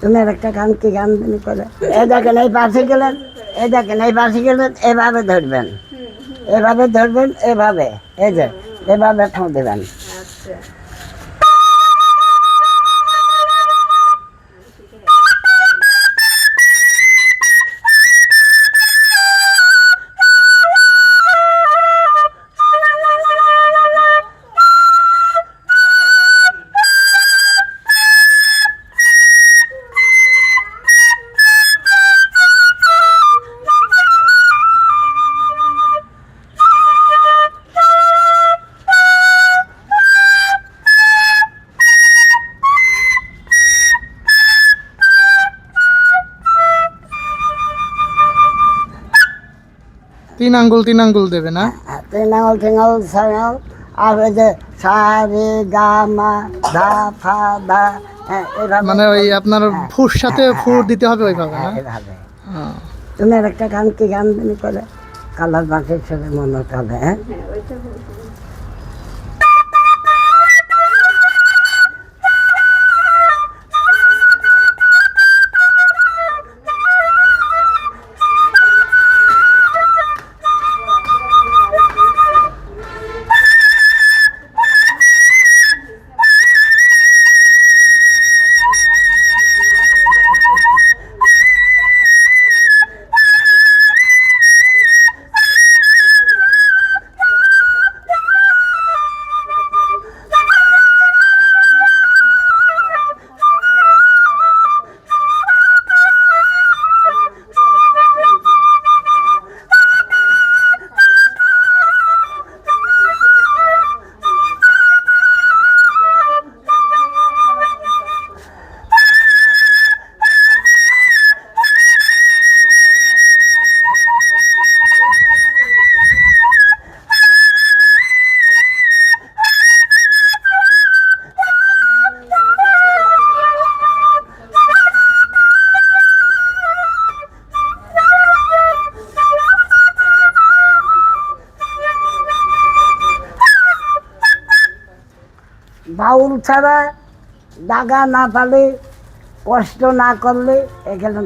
তুমি আর একটা গান কি গান করে। এ দেখেন এই পাশে গেলেন এ দেখেন এই পাশে গেলেন এভাবে ধরবেন। এভাবে ধরবেন এভাবে। এই যে এভাবে ঠোঁ দেবেন। তিন আঙ্গুল তিন আঙ্গুল দেবে না? তিন আঙ্গুল তিন আঙ্গুল ছয় আর ওই যে সারি গা মা ধা ফা দা হ্যাঁ মানে ওই আপনার ফুর সাথে ফুর দিতে হবে ওইভাবে না? হ্যাঁ, হ্যাঁ। তুমি একটা গান কি গান তুমি করে? কালার বাঁকের ছেলে মনে হবে হ্যাঁ? বাউল ছাড়া দাগা না পালে কষ্ট না করলে এখানে